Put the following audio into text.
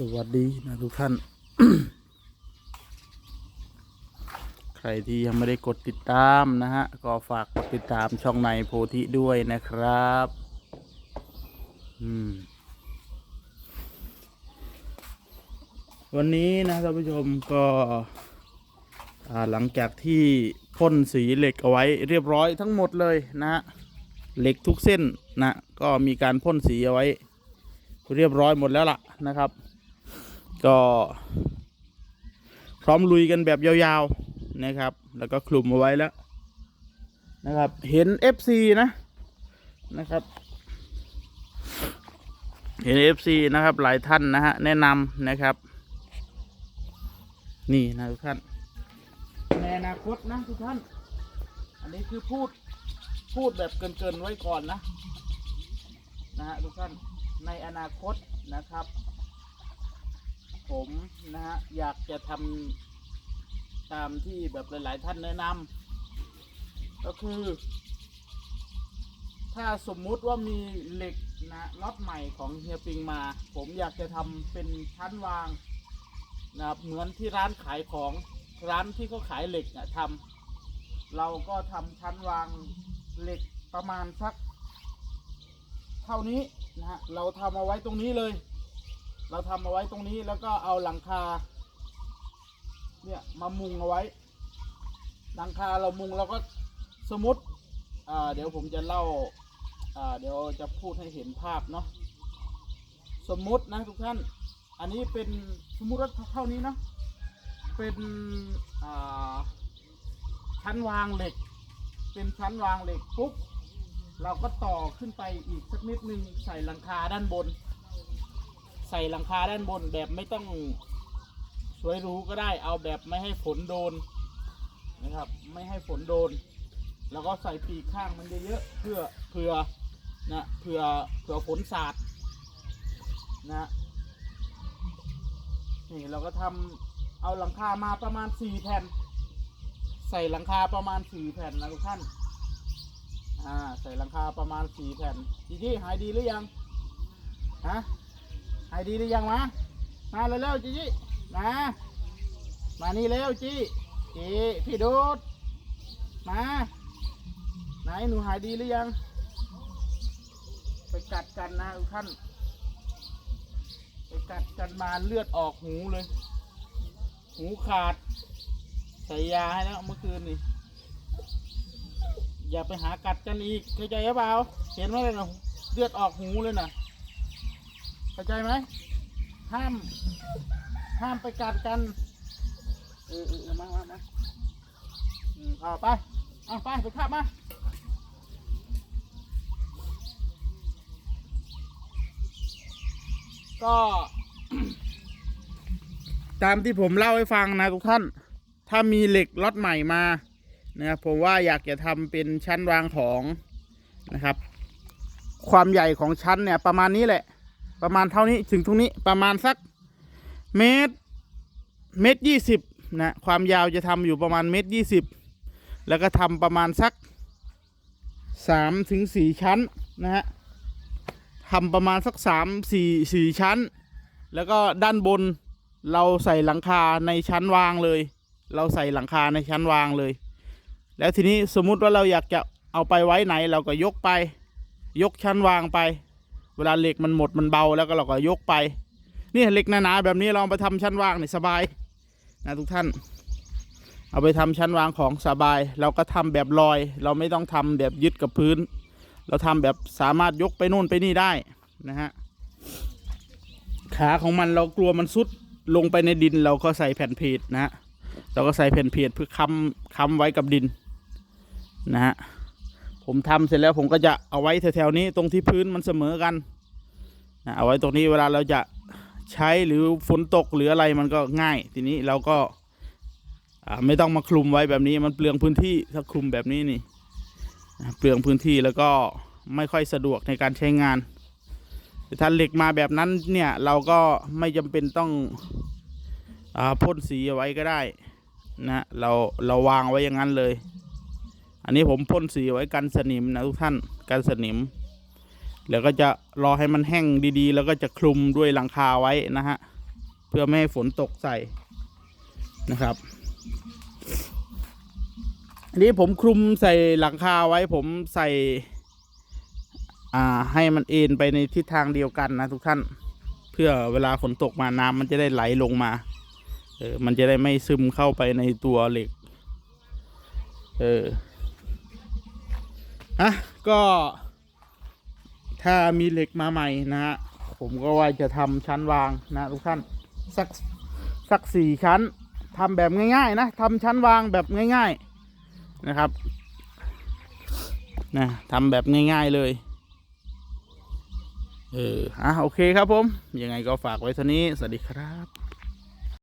สวัสดีนะทุกท่าน ใครที่ยังไม่ได้กดติดตามนะฮะ ก็ฝากกดติดตามช่องในโพธิด้วยนะครับ อืม วันนี้นะท่านผู้ชมก็หลังจากที่พ่นสีเหล็กเอาไว้เรียบร้อยทั้งหมดเลยนะ เหล็กทุกเส้นนะ ก็มีการพ่นสีเอาไว้ เรียบร้อยหมดแล้วล่ะนะครับ ก็พร้อมลุยกันแบบยาวๆนะครับ แล้วก็คลุมเอาไว้แล้วนะครับ เห็น FC นะนะครับ เห็น FC นะครับหลายท่านนะฮะแนะนำนะครับ นี่นะทุกท่านในอนาคตนะทุกท่าน อันนี้คือพูดพูดแบบเกินๆไว้ก่อนนะนะฮะทุกท่านในอนาคตนะครับ ผมนะฮะอยากจะทำตามที่แบบหลาย ๆ ท่านแนะนำก็คือ ถ้าสมมุติว่ามีเหล็กนะล็อตใหม่ของเฮียปิงมา ผมอยากจะทำเป็นชั้นวางนะครับเหมือนที่ร้านขายของร้านที่เขาขายเหล็กนะทำเราก็ทำชั้นวางเหล็กประมาณสัก เท่านี้นะฮะเราทำเอาไว้ตรงนี้เลย เราทำเอาไว้ตรงนี้แล้วก็เอาหลังคา เนี่ยมามุงเอาไว้ หลังคาเรามุงเราก็สมมติอ่าเดี๋ยวผมจะเล่าอ่าเดี๋ยวจะพูดให้เห็นภาพเนาะสมมตินะทุกท่าน อันนี้เป็นสมมติว่าเท่านี้เนาะเป็นอ่าชั้นวางเหล็ก เป็นชั้นวางเหล็กปุ๊บเราก็ต่อขึ้นไปอีกสักนิดนึงใส่หลังคาด้านบน ส่หลังคาด้านบนแบบไม่ต้องสวยหรูก็ได้ เอาแบบไม่ให้ฝนโดนนะครับ ไม่ให้ฝนโดน แล้วก็ใส่ปีกข้างมันเยอะๆเพื่อเผื่อนะเผื่อเผื่อฝนสาดนะนี่เราก็ทำเอาหลังคามาประมาณสี่แผ่น ใส่หลังคาประมาณสี่แผ่นนะทุกท่านอ่าใส่หลังคาประมาณสี่แผ่นจีจี้หายดีหรือยังฮะ หายดีหรือยังมา มาเร็วๆจีจี้มา มานี่เร็วจีจีพี่ดูด มา ไหนหนูหายดีหรือยัง ไปกัดกันนะทุกท่าน ไปกัดกันมาเลือดออกหูเลย หูขาด ใส่ยาให้แล้วเมื่อคืนนี่ อย่าไปหากัดกันอีกเข้าใจหรือเปล่า เห็นไหมเลยนะเลือดออกหูเลยนะ เข้าใจไหมห้าม ห้ามไปกัดกัน เออเออมามามาอืมเอาไป เอาไปไปขับมา ก็ ตามที่ผมเล่าให้ฟังนะทุกท่าน ถ้ามีเหล็กล็อตใหม่มานะครับผมว่าอยากจะทำเป็นชั้นวางของนะครับ ความใหญ่ของชั้นเนี่ยประมาณนี้แหละ ประมาณเท่านี้ถึงตรงนี้ประมาณสักเมตรเมตรยี่สิบนะความยาวจะทำอยู่ประมาณเมตรยี่สิบแล้วก็ทำประมาณสักสามถึงสี่ชั้นนะฮะทำประมาณสักสามสี่สี่ชั้น แล้วก็ด้านบนเราใส่หลังคาในชั้นวางเลย เราใส่หลังคาในชั้นวางเลย แล้วทีนี้สมมุติว่าเราอยากจะเอาไปไว้ไหนเราก็ยกไป ยกชั้นวางไป เวลาเหล็กมันหมดมันเบาแล้วก็เราก็ยกไป นี่เหล็กหนาๆแบบนี้เราไปทำชั้นวางเนี่สบายนะทุกท่าน เอาไปทำชั้นวางของสบาย เราก็ทำแบบลอย เราไม่ต้องทำแบบยึดกับพื้น เราทำแบบสามารถยกไปนู่นไปนี่ได้นะฮะขาของมันเรากลัวมันซุดลงไปในดินเราก็ใส่แผ่นเพจนะฮะเราก็ใส่แผ่นเพจเพื่อค้ำค้ำไว้กับดินนะฮะ ผมทำเสร็จแล้วผมก็จะเอาไว้แถวๆนี้ตรงที่พื้นมันเสมอกันนะเอาไว้ตรงนี้เวลาเราจะใช้หรือฝนตกหรืออะไรมันก็ง่าย ทีนี้เราก็ไม่ต้องมาคลุมไว้แบบนี้มันเปลืองพื้นที่ถ้าคลุมแบบนี้นี่เปลืองพื้นที่แล้วก็ไม่ค่อยสะดวกในการใช้งานแต่ถ้าเหล็กมาแบบนั้นเนี่ยเราก็ไม่จำเป็นต้องอพ่นสีเอาไว้ก็ได้นะเราเราวางไว้อย่างนั้นเลย อันนี้ผมพ่นสีไว้กันสนิมนะทุกท่านกันสนิม แล้วก็จะรอให้มันแห้งดีๆ แล้วก็จะคลุมด้วยหลังคาไว้นะฮะเพื่อไม่ให้ฝนตกใส่นะครับอันนี้ผมคลุมใส่หลังคาไว้ผมใส่อ่าให้มันเอ็นไปในทิศทางเดียวกันนะทุกท่าน เพื่อเวลาฝนตกมาน้ำมันจะได้ไหลลงมาเออมันจะได้ไม่ซึมเข้าไปในตัวเหล็ก เออ อะก็ถ้ามีเหล็กมาใหม่นะฮะผมก็ว่าจะทำชั้นวางนะทุกท่านสักสักสี่ชั้นทำแบบง่าย ๆ นะทำชั้นวางแบบง่าย ๆนะครับนะทำแบบง่าย ๆเลยเอออะโอเคครับผมยังไงก็ฝากไว้เท่านี้สวัสดีครับ